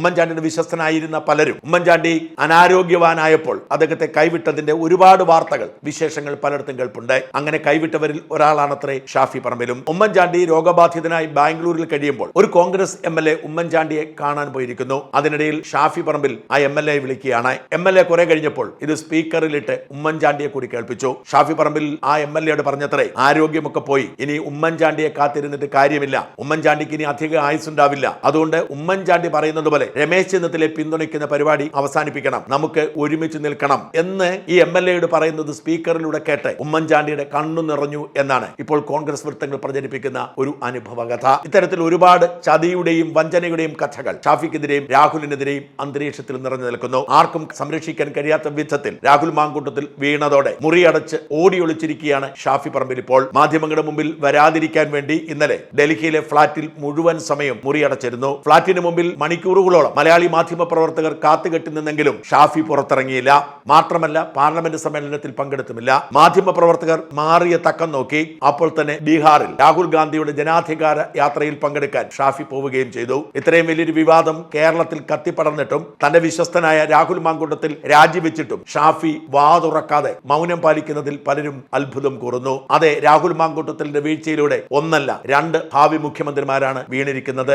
ഉമ്മൻചാണ്ടിയുടെ വിശ്വസ്തനായിരുന്ന പലരും. ഉമ്മൻചാണ്ടി അനാരോഗ്യവാനായപ്പോൾ അദ്ദേഹത്തെ കൈവിട്ടതിന്റെ ഒരുപാട് വാർത്തകൾ വിശേഷങ്ങൾ പലയിടത്തും കേൾപ്പുണ്ട്. അങ്ങനെ കൈവിട്ടവരിൽ ഒരാളാണത്രേ ഷാഫി പറമ്പിലും. ഉമ്മൻചാണ്ടി രോഗബാധിതനായി ബാംഗ്ലൂരിൽ കഴിയുമ്പോൾ ഒരു കോൺഗ്രസ് എം എൽ എ ഉമ്മൻചാണ്ടിയെ കാണാൻ പോയിരിക്കുന്നു. അതിനിടയിൽ ഷാഫി പറമ്പിൽ ആ എം എൽ എ വിളിക്കുകയാണ്. എം എൽ എ കുറെ കഴിഞ്ഞപ്പോൾ ഇത് സ്പീക്കറിലിട്ട് ഉമ്മൻചാണ്ടിയെ കൂടി കേൾപ്പിച്ചു. ഷാഫി പറമ്പിൽ ആ എം എൽ എയോട് പറഞ്ഞത്രേ ആരോഗ്യമൊക്കെ പോയി. ഇനി ഉമ്മൻചാണ്ടിയെ കാത്തിരുന്നിട്ട് കാര്യമില്ല. ഉമ്മൻചാണ്ടിക്ക് ഇനി അധിക ആയുസ്സുണ്ടാവില്ല. അതുകൊണ്ട് ഉമ്മൻചാണ്ടി പറയുന്നത് പോലെ രമേശ് ചെന്നിത്തലയെ പിന്തുണയ്ക്കുന്ന പരിപാടി അവസാനിപ്പിക്കണം. നമുക്ക് ഒരുമിച്ച് നിൽക്കണം എന്ന് ഈ എം എൽ എയോട് പറയുന്നത് സ്പീക്കറിലൂടെ കേട്ട് ഉമ്മൻചാണ്ടിയുടെ കണ്ണു നിറഞ്ഞു എന്നാണ് ഇപ്പോൾ കോൺഗ്രസ് വൃത്തങ്ങൾ പ്രചരിപ്പിക്കുന്ന ഒരു അനുഭവ കഥ ഇത്തരത്തിൽ ഒരുപാട് ചതിയുടെയും വഞ്ചനയുടെയും കഥകൾ ഷാഫിക്കെതിരെയും രാഹുലിനെതിരെയും അന്തരീക്ഷത്തിൽ നിറഞ്ഞു നിൽക്കുന്നു. ആർക്കും സംരക്ഷിക്കാൻ കഴിയാത്ത വിധത്തിൽ രാഹുൽ മാങ്കൂട്ടത്തിൽ വീണതോടെ മുറിയടച്ച് ഓടിയൊളിച്ചിരിക്കുകയാണ് ഷാഫി പറമ്പിൽ ഇപ്പോൾ. മാധ്യമങ്ങളുടെ മുമ്പിൽ വരാതിരിക്കാൻ വേണ്ടി ഇന്നലെ ഡൽഹിയിലെ ഫ്ളാറ്റിൽ മുഴുവൻ സമയം മുറിയടച്ചിരുന്നു. ഫ്ളാറ്റിന് മുമ്പിൽ മണിക്കൂറുകളോളം മലയാളി മാധ്യമ പ്രവർത്തകർ കാത്തുകെട്ടി നിന്നെങ്കിലും ഷാഫി പുറത്തിറങ്ങിയില്ല. മാത്രമല്ല പാർലമെന്റ് സമ്മേളനത്തിൽ പങ്കെടുത്തുമില്ല. മാധ്യമ പ്രവർത്തകർ മാറിയ തക്കം നോക്കി അപ്പോൾ തന്നെ ബീഹാറിൽ രാഹുൽ ഗാന്ധിയുടെ ജനാധികാര യാത്രയിൽ പങ്കെടുക്കാൻ ഷാഫി പോവുകയും ചെയ്തു. ഇത്രയും വലിയൊരു വിവാദം കേരളത്തിൽ കത്തിപ്പടർന്നിട്ടും തന്റെ വിശ്വസ്തനായ രാഹുൽ മാങ്കുണ്ടത്തിൽ രാജിവെച്ചിട്ടും ഷാഫി വാതുറക്കാതെ മൗനം പാലിക്കുന്നതിൽ പലരും അത്ഭുതം കൂറുന്നു. അതെ രാഹുൽ മാങ്കൂട്ടത്തിന്റെ വീഴ്ചയിലൂടെ ഒന്നല്ല രണ്ട് ഭാവി മുഖ്യമന്ത്രിമാരാണ് വീണിരിക്കുന്നത്.